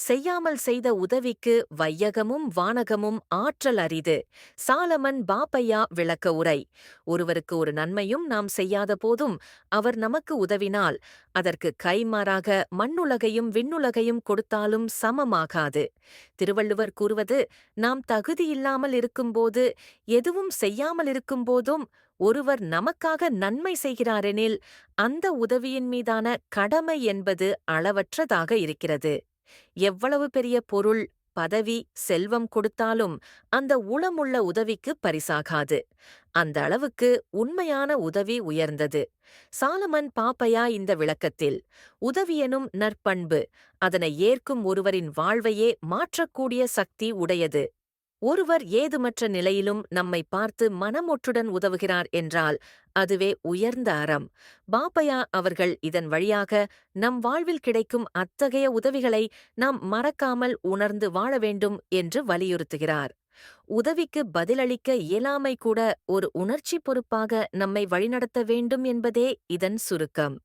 செய்யாமல் செய்த உதவிக்கு வையகமும் வானகமும் ஆற்றல் அரிது. சாலமன் பாப்பையா விளக்க உரை. ஒருவருக்கு ஒரு நன்மையும் நாம் செய்யாத போதும் அவர் நமக்கு உதவினால் அதற்கு கைமாறாக மண்ணுலகையும் விண்ணுலகையும் கொடுத்தாலும் சமமாகாது. திருவள்ளுவர் கூறுவது நாம் தகுதியில்லாமல் இருக்கும்போது எதுவும் செய்யாமல் இருக்கும்போதும் ஒருவர் நமக்காக நன்மை செய்கிறாரெனில் அந்த உதவியின் மீதான கடமை என்பது அளவற்றதாக இருக்கிறது. எவ்வளவு பெரிய பொருள் பதவி செல்வம் கொடுத்தாலும் அந்த உளமுள்ள உதவிக்கு பரிசாகாது. அந்த அளவுக்கு உண்மையான உதவி உயர்ந்தது. சாலமன் பாப்பையா இந்த விளக்கத்தில் உதவியெனும் நற்பண்பு அதனை ஏற்கும் ஒருவரின் வாழ்வையே மாற்றக்கூடிய சக்தி உடையது. ஒருவர் ஏதுமற்ற நிலையிலும் நம்மை பார்த்து மனமொற்றுடன் உதவுகிறார் என்றால் அதுவே உயர்ந்த அறம். பாப்பையா அவர்கள் இதன் வழியாக நம் வாழ்வில் கிடைக்கும் அத்தகைய உதவிகளை நாம் மறக்காமல் உணர்ந்து வாழ வேண்டும் என்று வலியுறுத்துகிறார். உதவிக்கு பதிலளிக்க இயலாமை கூட ஒரு உணர்ச்சி பொறுப்பாக நம்மை வழிநடத்த வேண்டும் என்பதே இதன் சுருக்கம்.